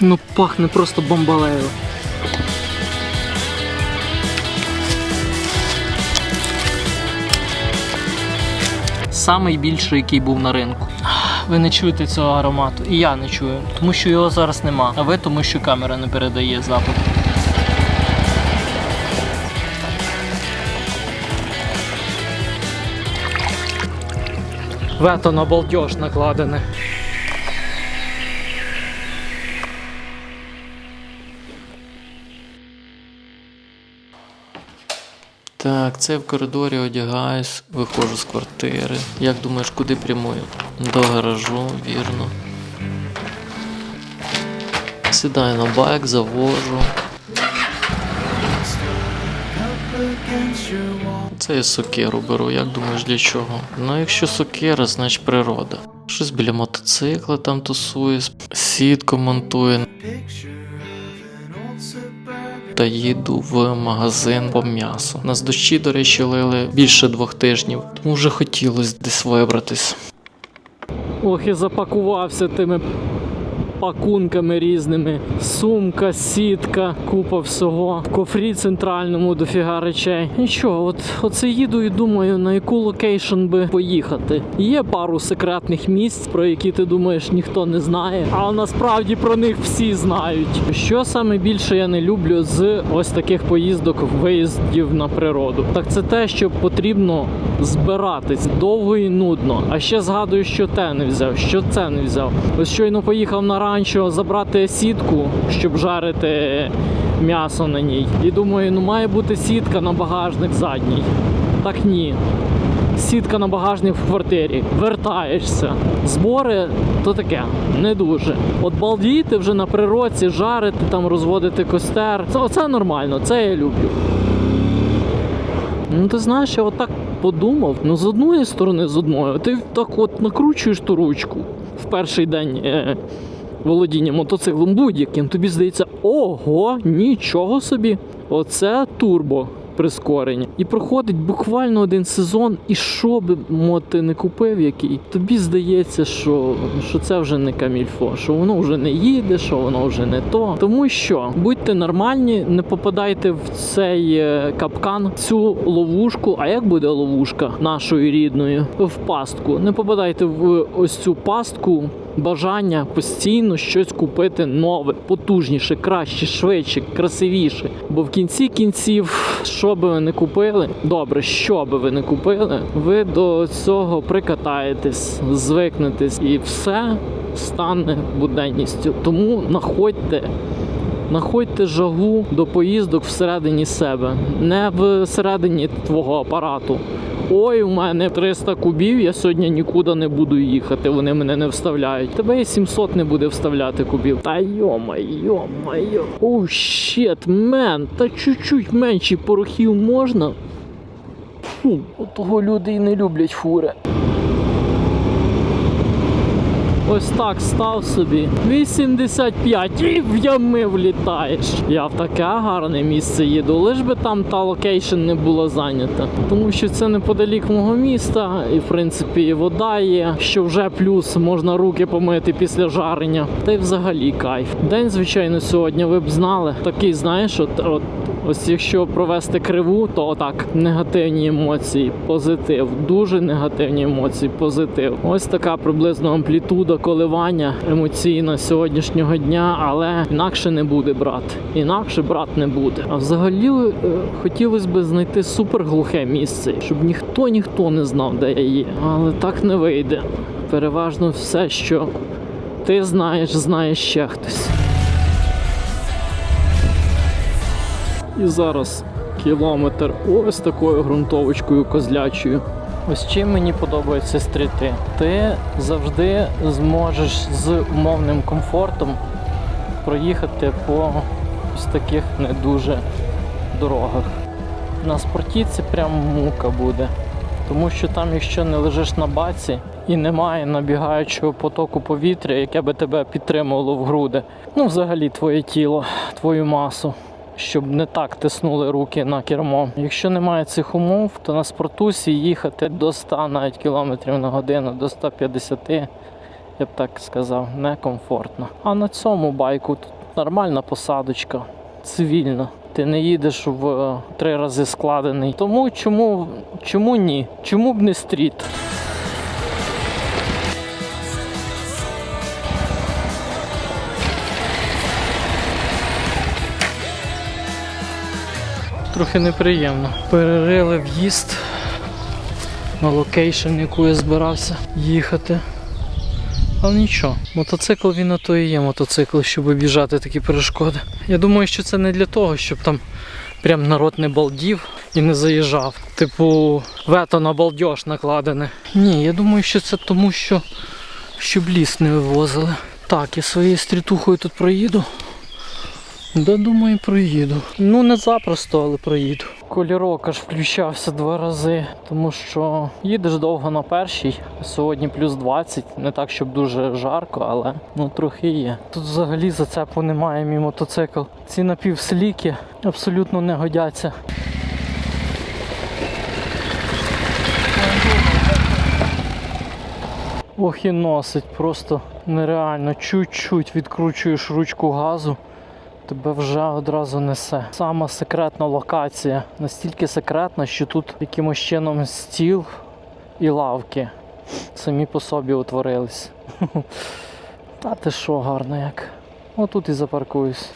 Ну пахне просто бомбалею. Самий більший, який був на ринку. Ви не чуєте цього аромату, і я не чую, тому що його зараз нема. А ви тому, що камера не передає запах. Вето на балдеж накладене. Так, це в коридорі одягаюсь, виходжу з квартири. Як думаєш, куди прямую? До гаражу, вірно. Сідаю на байк, завожу. Це я сокиру беру, як думаєш для чого? Ну, якщо сокира, значить природа. Щось біля мотоцикла там тусує, сітку монтує. Та їду в магазин по м'ясу. Нас дощі, до речі, лили більше двох тижнів, тому вже хотілося десь вибратись. Ох, і запакувався тими пакунками різними. Сумка, сітка, купа всього. Кофрі центральному дофіга речей. Нічого, от оце їду і думаю, на яку локейшн би поїхати. Є пару секретних місць, про які ти думаєш ніхто не знає, але насправді про них всі знають. Що саме більше я не люблю з ось таких поїздок, виїздів на природу. Так це те, що потрібно збиратись довго і нудно. А ще згадую, що те не взяв, що це не взяв. Ось щойно поїхав на ранчо забрати сітку, щоб жарити м'ясо на ній. І думаю, ну має бути сітка на багажник задній. Так ні. Сітка на багажник в квартирі. Вертаєшся. Збори то таке, не дуже. От балдіти вже на природі, жарити, там розводити костер. Це оце нормально, це я люблю. Ну, ти знаєш, я отак подумав. Ну, з одної сторони, з одної, ти так от накручуєш ту ручку в перший день е, володіння мотоциклом будь-яким. Тобі здається, ого, нічого собі. Оце турбо прискорення. І проходить буквально один сезон, і що би мо ти не купив який, тобі здається, що, що це вже не камільфо, що воно вже не їде, що воно вже не то. Тому що будьте нормальні, не попадайте в цей е, капкан, цю ловушку. А як буде ловушка нашої рідної в пастку? Не попадайте в ось цю пастку. Бажання постійно щось купити нове, потужніше, краще, швидше, красивіше. Бо в кінці кінців, що би ви не купили, добре, що би ви не купили, ви до цього прикатаєтесь, звикнетесь, і все стане буденністю. Тому находьте Находьте жагу до поїздок всередині себе, не всередині твого апарату. Ой, у мене 300 кубів, я сьогодні нікуди не буду їхати, вони мене не вставляють. Тебе і 700 не буде вставляти кубів. Та йома, йома, йо. Оу, щет, мен, та чуть-чуть менші порохів можна. Фу, того люди і не люблять фури. Ось так став собі. 85 і в ями влітаєш. Я в таке гарне місце їду, лиш би там та локейшн не була зайнята. Тому що це неподалік мого міста, і в принципі і вода є, що вже плюс можна руки помити після жарення. Та й взагалі кайф. День, звичайно, сьогодні ви б знали. Такий, знаєш, от, от Ось якщо провести криву, то отак негативні емоції, позитив, дуже негативні емоції, позитив. Ось така приблизно амплітуда коливання емоційна сьогоднішнього дня, але інакше не буде брат. Інакше брат не буде. А взагалі е, хотілося б знайти суперглухе місце, щоб ніхто ніхто не знав, де я є. Але так не вийде. Переважно все, що ти знаєш, знає ще хтось. І зараз кілометр ось такою ґрунтовочкою козлячою. Ось чим мені подобається стріти. Ти завжди зможеш з умовним комфортом проїхати по ось таких не дуже дорогах. На спорті це прям мука буде. Тому що там, якщо не лежиш на баці і немає набігаючого потоку повітря, яке би тебе підтримувало в груди, ну взагалі твоє тіло, твою масу щоб не так тиснули руки на кермо. Якщо немає цих умов, то на спортусі їхати до 100 навіть кілометрів на годину, до 150 я б так сказав, некомфортно. А на цьому байку тут нормальна посадочка, цивільна. Ти не їдеш в е, три рази складений. Тому чому, чому ні? Чому б не стріт? Трохи неприємно. Перерили в'їзд на локейшн, яку я збирався їхати. Але нічого, мотоцикл він на то і є мотоцикл, щоб об'їжджати такі перешкоди. Я думаю, що це не для того, щоб там прям народ не балдів і не заїжджав. Типу, вето на балдеж накладене. Ні, я думаю, що це тому, що щоб ліс не вивозили. Так, я своєю стрітухою тут проїду. Да, думаю, проїду. Ну не запросто, але проїду. Кольорок аж включався два рази, тому що їдеш довго на першій. Сьогодні плюс 20. Не так, щоб дуже жарко, але ну трохи є. Тут взагалі зацепу немає мій мотоцикл. Ці напівсліки абсолютно не годяться. Ох і носить, просто нереально. Чуть-чуть відкручуєш ручку газу тебе вже одразу несе. Сама секретна локація. Настільки секретна, що тут якимось чином стіл і лавки самі по собі утворились. Та ти що, гарно як. Отут і запаркуюсь.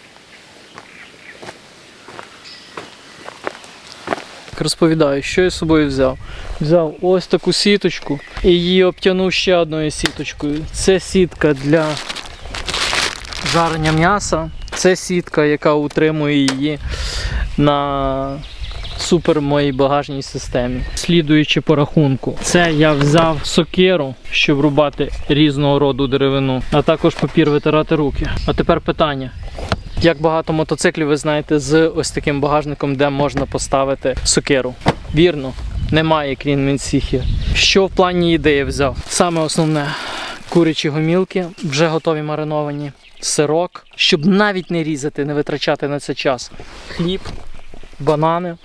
Розповідаю, що я з собою взяв. Взяв ось таку сіточку і її обтягнув ще одною сіточкою. Це сітка для жарення м'яса. Це сітка, яка утримує її на супер моїй багажній системі. Слідуючи по рахунку, це я взяв сокиру, щоб рубати різного роду деревину, а також папір витирати руки. А тепер питання. Як багато мотоциклів ви знаєте з ось таким багажником, де можна поставити сокиру? Вірно, немає крім Мінсіхів. Що в плані ідеї взяв? Саме основне курячі гомілки, вже готові мариновані, сирок, щоб навіть не різати, не витрачати на це час. Хліб, банани.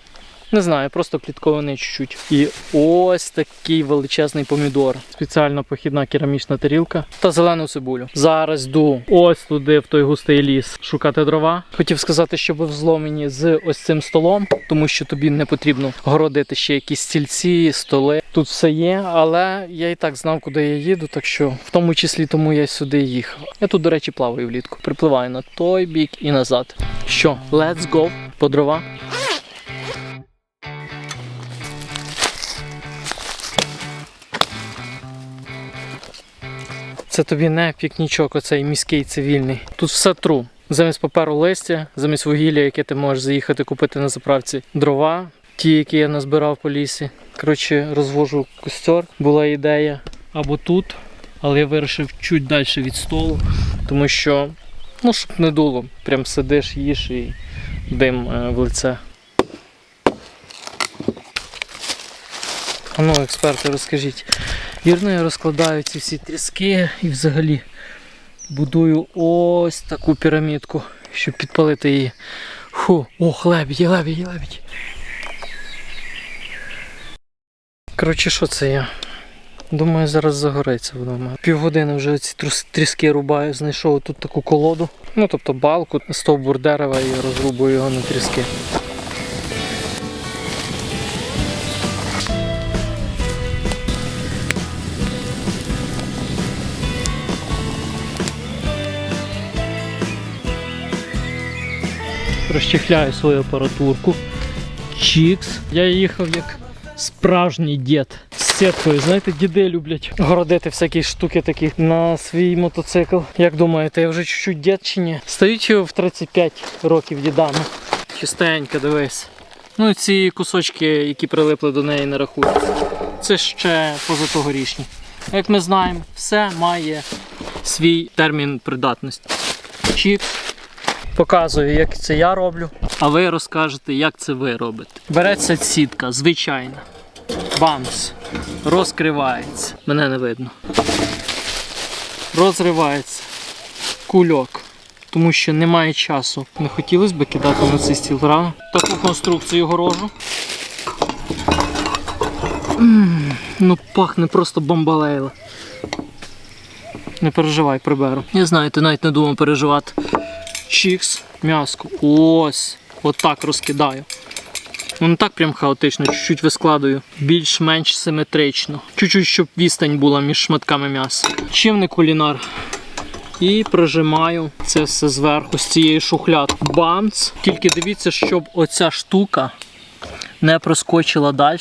Не знаю, просто кліткований чуть-чуть. І ось такий величезний помідор. Спеціально похідна керамічна тарілка та зелену цибулю. Зараз йду ось туди, в той густий ліс, шукати дрова. Хотів сказати, щоб ви взломені з ось цим столом, тому що тобі не потрібно городити ще якісь стільці, столи. Тут все є, але я і так знав, куди я їду, так що в тому числі тому я сюди їхав. Я тут, до речі, плаваю влітку. Припливаю на той бік і назад. Що, let's go по дрова. Це тобі не пікнічок, оцей міський цивільний. Тут все тру. Замість паперу листя, замість вугілля, яке ти можеш заїхати купити на заправці, дрова, ті, які я назбирав по лісі. Коротше, розвожу костер. Була ідея або тут, але я вирішив чуть далі від столу, тому що, ну, щоб не дуло. Прям сидиш, їш і дим е, в лице. Ну, експерти, розкажіть. Вірно, я розкладаю ці всі тріски і взагалі будую ось таку пірамідку, щоб підпалити її. Фу, ох, лебідь, лебідь, лебідь. Коротше, що це я? Думаю, зараз загориться воно. в. Півгодини вже ці тріски рубаю, знайшов тут таку колоду. Ну, тобто балку, стовбур дерева і розрубую його на тріски. розчехляю свою апаратурку. Чікс. Я їхав як справжній дід з сіткою. Знаєте, діди люблять городити всякі штуки такі на свій мотоцикл. Як думаєте, я вже чуть-чуть дід чи ні? Його в 35 років дідами. Чистенько, дивись. Ну і ці кусочки, які прилипли до неї, не рахуються. Це ще позатогорічні. Як ми знаємо, все має свій термін придатності. Чікс. Показую, як це я роблю, а ви розкажете, як це ви робите. Береться сітка, звичайна. Бамс. Розкривається. Мене не видно. Розривається. Кульок. Тому що немає часу. Не хотілося б кидати на цей стіл, правда? Таку конструкцію горожу. Ну, пахне просто бомбалейла. Не переживай, приберу. Я знаю, ти навіть не думав переживати. Чікс, м'яско. Ось. Отак розкидаю. Не так прям хаотично, чуть-чуть вискладую. Більш-менш симетрично. Чуть-чуть, щоб відстань була між шматками м'яса. Чим кулінар? І прижимаю це все зверху з цієї шухляд. Бамц. Тільки дивіться, щоб оця штука не проскочила далі,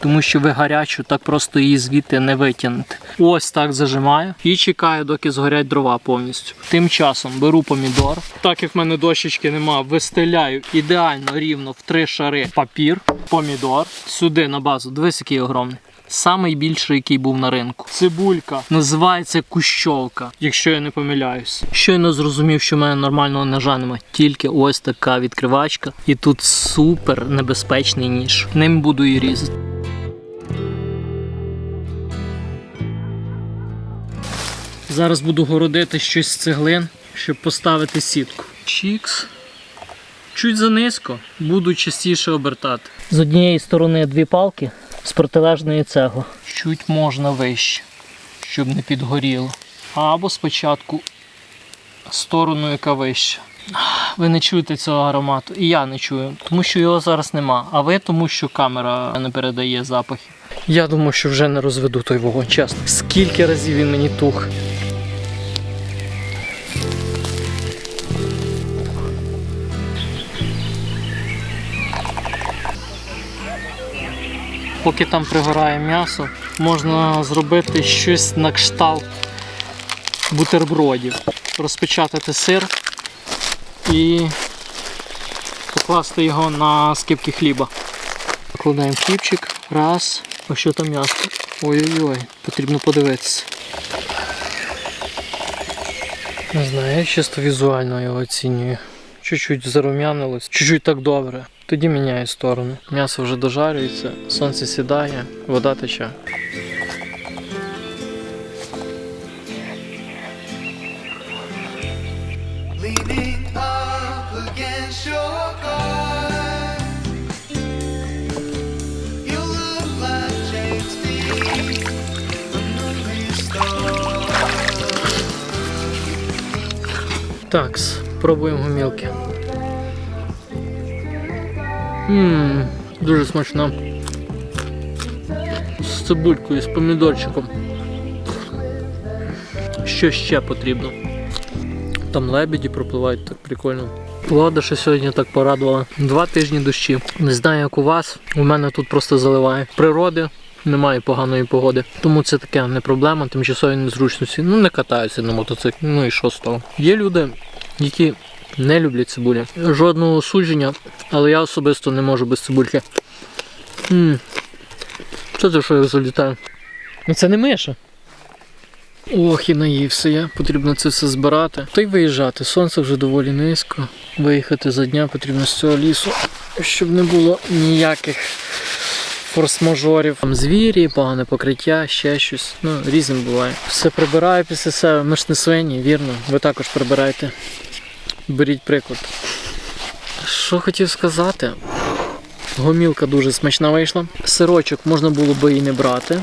тому що ви гарячу так просто її звідти не витягнете. Ось так зажимаю і чекаю, доки згорять дрова повністю. Тим часом беру помідор. Так як в мене дощечки нема, вистеляю ідеально рівно в три шари папір, помідор. Сюди на базу. Дивись, який огромний. Самий більший, який був на ринку. Цибулька називається кущовка, якщо я не помиляюсь. Щойно зрозумів, що в мене нормального ножа нема. Тільки ось така відкривачка. І тут супер небезпечний ніж. Ним буду і різати. Зараз буду городити щось з цеглин, щоб поставити сітку. Чікс. Чуть занизько, буду частіше обертати. З однієї сторони дві палки, з протилежної цегли. Чуть можна вище, щоб не підгоріло. Або спочатку сторону, яка вища. Ви не чуєте цього аромату, і я не чую, тому що його зараз нема. А ви тому, що камера не передає запахи. Я думаю, що вже не розведу той вогонь, чесно. Скільки разів він мені тух. Поки там пригорає м'ясо, можна зробити щось на кшталт бутербродів. Розпечатати сир і покласти його на скибки хліба. Викладаємо хлібчик. Раз. А що там м'ясо? Ой-ой-ой, потрібно подивитися. Не знаю, я чисто візуально його оцінюю. Чуть-чуть зарум'янилось, чуть-чуть так добре. Тоді міняю сторону. М'ясо вже дожарюється, сонце сідає, вода тече. leaning up against Ммм, дуже смачно. З цибулькою, з помідорчиком. Що ще потрібно? Там лебеді пропливають так прикольно. Влада ще сьогодні так порадувала. Два тижні дощі. Не знаю, як у вас. У мене тут просто заливає. Природи немає поганої погоди. Тому це таке не проблема, тимчасові незручності. Ну не катаються на мотоциклі. Ну і що з того? Є люди, які не люблять цибулі. Жодного осудження, але я особисто не можу без цибульки. М. Що це що я залітаю? Ну це не миша. Ох, і наївся я. Потрібно це все збирати. Та й виїжджати. Сонце вже доволі низько. Виїхати за дня потрібно з цього лісу, щоб не було ніяких форс-мажорів. Там звірі, погане покриття, ще щось. Ну, різним буває. Все прибираю після себе. Ми ж не свині, вірно. Ви також прибирайте. Беріть приклад. Що хотів сказати? Гомілка дуже смачна вийшла. Сирочок можна було би і не брати.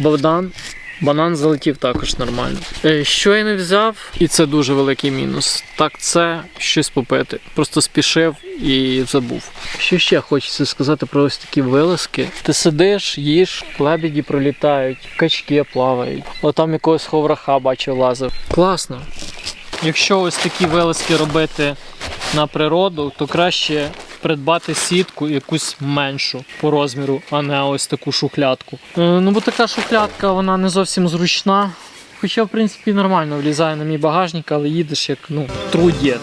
Богдан. Банан залетів також нормально. Е, Що я не взяв, і це дуже великий мінус. Так, це щось попити. Просто спішив і забув. Що ще хочеться сказати про ось такі вилазки. Ти сидиш, їш, лебеді пролітають, качки плавають. Отам якогось ховраха бачив лазив. Класно. Якщо ось такі вилазки робити на природу, то краще придбати сітку якусь меншу по розміру, а не ось таку шухлядку. Е, Ну бо така шухлядка вона не зовсім зручна. Хоча, в принципі, нормально влізає на мій багажник, але їдеш як ну, God.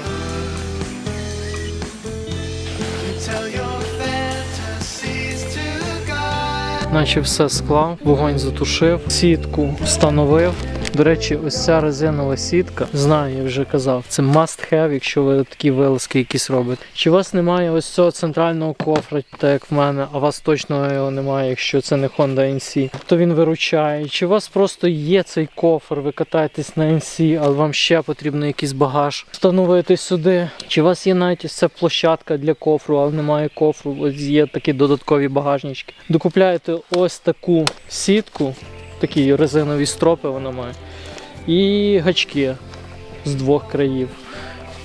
Наче все склав, вогонь затушив, сітку встановив. До речі, ось ця резинова сітка, знаю, я вже казав, це must have, якщо ви такі вилазки якісь робите. Чи у вас немає ось цього центрального кофра, так як в мене, а у вас точно його немає, якщо це не Honda NC, то він виручає. Чи у вас просто є цей кофр, ви катаєтесь на NC, але вам ще потрібно якийсь багаж встановити сюди? Чи у вас є навіть ось ця площадка для кофру, але немає кофру, ось є такі додаткові багажнички. Докупляєте ось таку сітку такі резинові стропи вона має. І гачки з двох країв.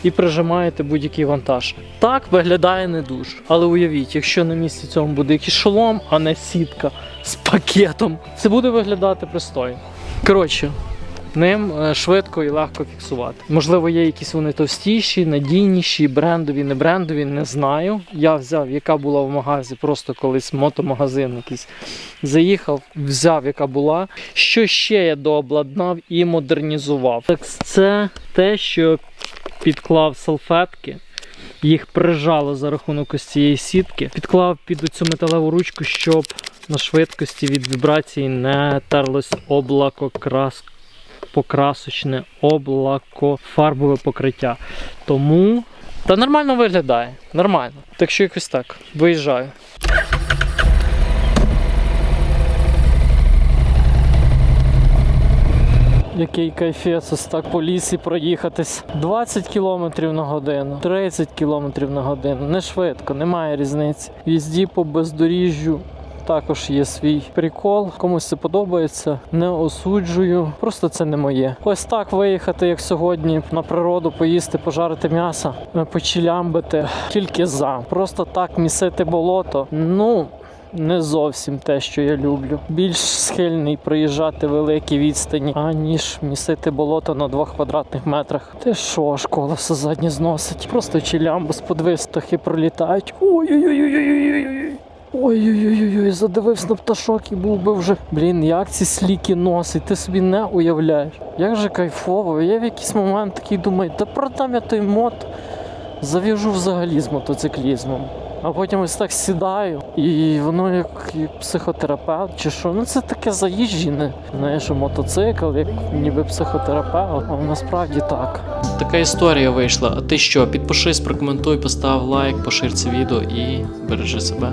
І прижимаєте будь-який вантаж. Так виглядає не дуже. Але уявіть, якщо на місці цьому буде якийсь шолом, а не сітка з пакетом, це буде виглядати пристойно. Коротше, ним е, швидко і легко фіксувати. Можливо, є якісь вони товстіші, надійніші, брендові, не брендові, не знаю. Я взяв, яка була в магазі, просто колись мотомагазин якийсь. Заїхав, взяв, яка була. Що ще я дообладнав і модернізував? Так це те, що підклав салфетки. Їх прижало за рахунок ось цієї сітки, підклав під цю металеву ручку, щоб на швидкості від вібрації не терлось облако крас покрасочне облако фарбове покриття. Тому та нормально виглядає. Нормально. Так що якось так. Виїжджаю. Який кайфець ось так по лісі проїхатись. 20 км на годину, 30 км на годину. Не швидко, немає різниці. В Їзді по бездоріжжю також є свій прикол. Комусь це подобається, не осуджую. Просто це не моє. Ось так виїхати, як сьогодні, на природу, поїсти, пожарити м'ясо, почілямбити. Тільки за. Просто так місити болото. Ну. Не зовсім те, що я люблю. Більш схильний проїжджати великі відстані, аніж місити болото на двох квадратних метрах. Ти що, аж колесо заднє зносить? Просто чилямбо з подвистохи пролітають. Ой-ой-ой-ой-ой-ой. Ой-ой-ой, задивився на пташок і був би вже. Блін, як ці сліки носить, ти собі не уявляєш. Як же кайфово. Я в якийсь момент такий думаю, та продам я той мод, зав'яжу взагалі з мотоциклізмом. А потім ось так сідаю, і воно як, як психотерапевт чи що. Ну це таке заїжджене. Знаєш, мотоцикл, як ніби психотерапевт, а насправді так. Така історія вийшла. А ти що? Підпишись, прокоментуй, постав лайк, пошир це відео і бережи себе.